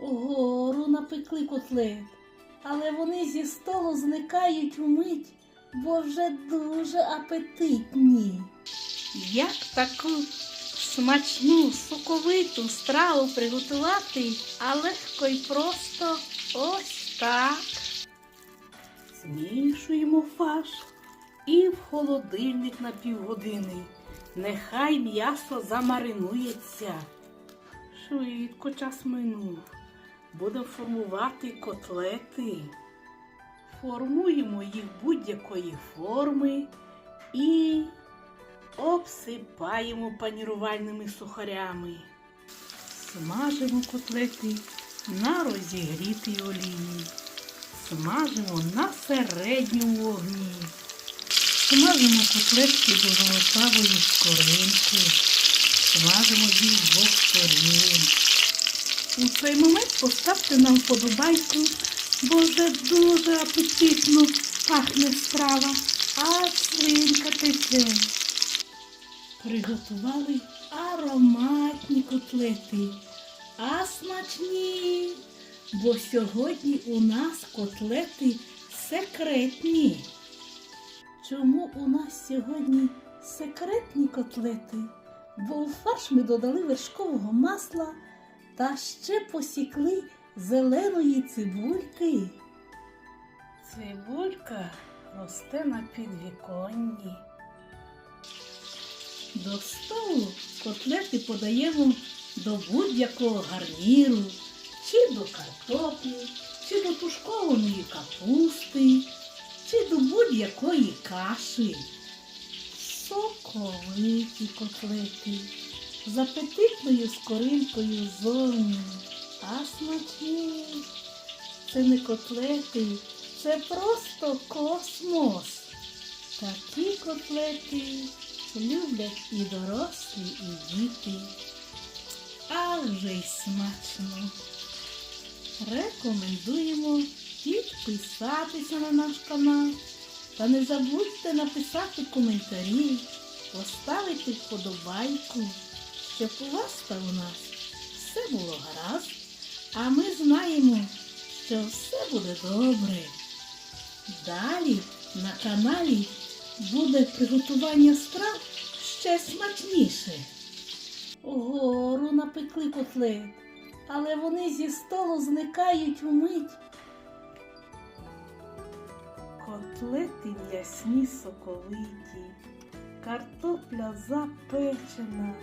Гору напекли котлет, але вони зі столу зникають умить, бо вже дуже апетитні. Як таку смачну, соковиту страву приготувати, а легко й просто ось так. Змішуємо фарш і в холодильник на півгодини. Нехай м'ясо замаринується. Швидко час минув. Будемо формувати котлети. Формуємо їх будь-якої форми і обсипаємо панірувальними сухарями. Смажимо котлети на розігрітій олії. Смажимо на середньому вогні. Смажимо котлетки до золотавої скоринки. Смажимо їх з двох сторін. У цей момент поставте нам вподобайку, бо вже дуже апетитно пахне страва, а свинка тече. Приготували ароматні котлети, а смачні, бо сьогодні у нас котлети секретні. Чому у нас сьогодні секретні котлети? Бо у фарш ми додали вершкового масла та ще посікли зеленої цибульки. Цибулька росте на підвіконні. До столу котлети подаємо до будь-якого гарніру, чи до картоплі, чи до тушкованої капусти, чи до будь-якої каші. Соковиті котлети з апетитною скоринкою зовні, а смачні. Це не котлети, це просто космос. Такі котлети люблять і дорослі, і діти. А вже й смачно. Рекомендуємо підписатися на наш канал. Та не забудьте написати коментарі, поставити вподобайку, щоб у вас у нас все було гаразд, а ми знаємо, що все буде добре. Далі на каналі буде приготування страв ще смачніше. Гору напекли котлет, але вони зі столу зникають умить. Котлети м'ясні соковиті, картопля запечена,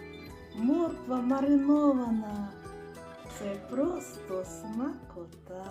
морква маринована. Це просто смакота.